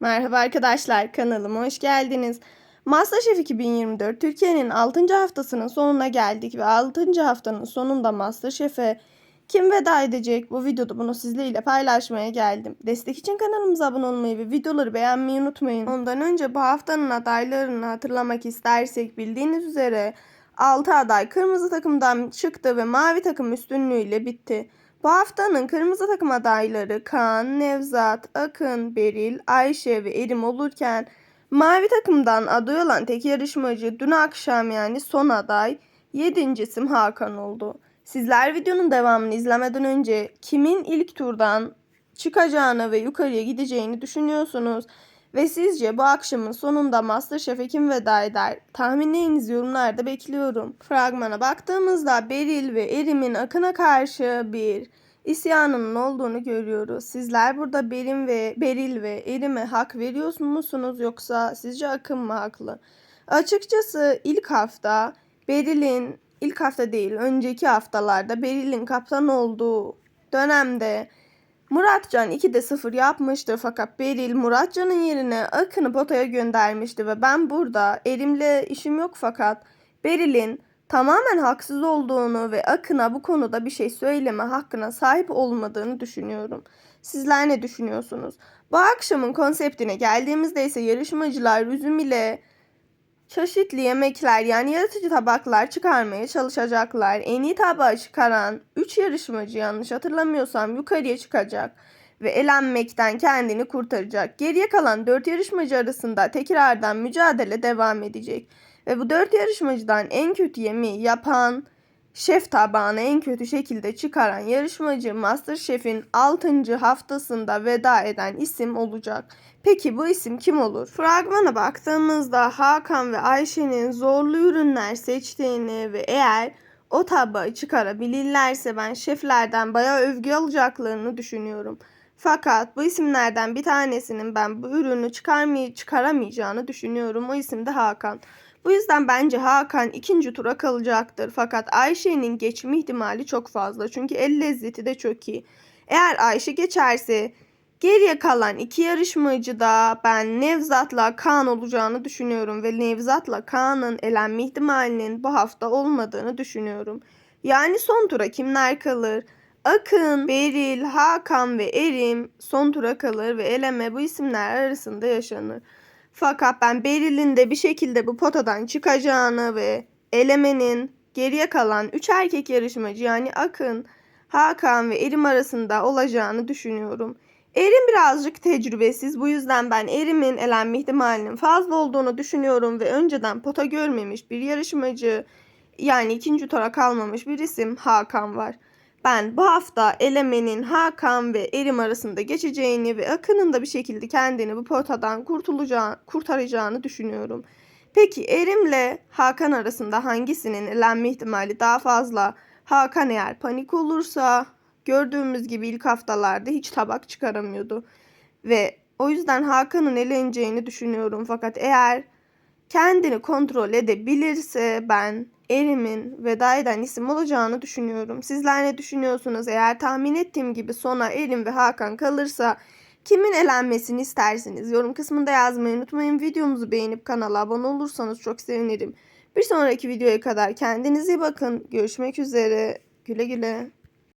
Merhaba arkadaşlar, kanalıma hoş geldiniz. MasterChef 2024 Türkiye'nin 6. haftasının sonuna geldik ve 6. haftanın sonunda MasterChef'e kim veda edecek? Bu videoda bunu sizlerle paylaşmaya geldim. Destek için kanalımıza abone olmayı ve videoları beğenmeyi unutmayın. Ondan önce bu haftanın adaylarını hatırlamak istersek bildiğiniz üzere 6 aday kırmızı takımdan çıktı ve mavi takım üstünlüğüyle bitti. Bu haftanın kırmızı takım adayları Kaan, Nevzat, Akın, Beril, Ayşe ve Erim olurken mavi takımdan aday olan tek yarışmacı dün akşam yani son aday 7. isim Hakan oldu. Sizler videonun devamını izlemeden önce kimin ilk turdan çıkacağını ve yukarıya gideceğini düşünüyorsunuz? Ve sizce bu akşamın sonunda Masterchef'e kim veda eder? Tahminlerinizi yorumlarda bekliyorum. Fragmana baktığımızda Beril ve Erim'in Akın'a karşı bir isyanının olduğunu görüyoruz. Sizler burada Berim ve Beril ve Erim'e hak veriyor musunuz yoksa sizce Akın mı haklı? Açıkçası ilk hafta Beril'in ilk hafta değil önceki haftalarda Beril'in kaptan olduğu dönemde Muratcan 2'de 0 yapmıştı fakat Beril Muratcan'ın yerine Akın'ı potaya göndermişti ve ben burada Erim'le işim yok fakat Beril'in tamamen haksız olduğunu ve Akın'a bu konuda bir şey söyleme hakkına sahip olmadığını düşünüyorum. Sizler ne düşünüyorsunuz? Bu akşamın konseptine geldiğimizde ise yarışmacılar üzüm ile çeşitli yemekler yani yaratıcı tabaklar çıkarmaya çalışacaklar. En iyi tabağı çıkaran 3 yarışmacı yanlış hatırlamıyorsam yukarıya çıkacak ve elenmekten kendini kurtaracak. Geriye kalan 4 yarışmacı arasında tekrardan mücadele devam edecek. Ve bu 4 yarışmacıdan en kötü yemeği yapan, şef tabağını en kötü şekilde çıkaran yarışmacı Masterchef'in 6. haftasında veda eden isim olacak. Peki bu isim kim olur? Fragmana baktığımızda Hakan ve Ayşe'nin zorlu ürünler seçtiğini ve eğer o tabağı çıkarabilirlerse ben şeflerden bayağı övgü alacaklarını düşünüyorum. Fakat bu isimlerden bir tanesinin ben bu ürünü çıkarmay çıkaramayacağını düşünüyorum. O isim de Hakan. Bu yüzden bence Hakan ikinci tura kalacaktır. Fakat Ayşe'nin geçme ihtimali çok fazla. Çünkü el lezzeti de çok iyi. Eğer Ayşe geçerse geriye kalan iki yarışmacı da ben Nevzat'la Kaan olacağını düşünüyorum. Ve Nevzat'la Kaan'ın elenme ihtimalinin bu hafta olmadığını düşünüyorum. Yani son tura kimler kalır? Akın, Beril, Hakan ve Erim son tura kalır ve eleme bu isimler arasında yaşanır. Fakat ben Beril'in de bir şekilde bu potadan çıkacağını ve elemenin geriye kalan 3 erkek yarışmacı yani Akın, Hakan ve Erim arasında olacağını düşünüyorum. Erim birazcık tecrübesiz. Bu yüzden ben Erim'in elenme ihtimalinin fazla olduğunu düşünüyorum ve önceden pota görmemiş bir yarışmacı yani ikinci tura kalmamış bir isim Hakan var. Ben bu hafta elemenin Hakan ve Erim arasında geçeceğini ve Akın'ın da bir şekilde kendini bu potadan kurtulacağı, kurtaracağını düşünüyorum. Peki Erim'le Hakan arasında hangisinin elenme ihtimali daha fazla? Hakan eğer panik olursa gördüğümüz gibi ilk haftalarda hiç tabak çıkaramıyordu. Ve o yüzden Hakan'ın eleneceğini düşünüyorum. Fakat eğer kendini kontrol edebilirse ben Erim'in veda eden isim olacağını düşünüyorum. Sizler ne düşünüyorsunuz? Eğer tahmin ettiğim gibi sona Erim ve Hakan kalırsa kimin elenmesini istersiniz? Yorum kısmında yazmayı unutmayın. Videomuzu beğenip kanala abone olursanız çok sevinirim. Bir sonraki videoya kadar kendinize iyi bakın. Görüşmek üzere. Güle güle.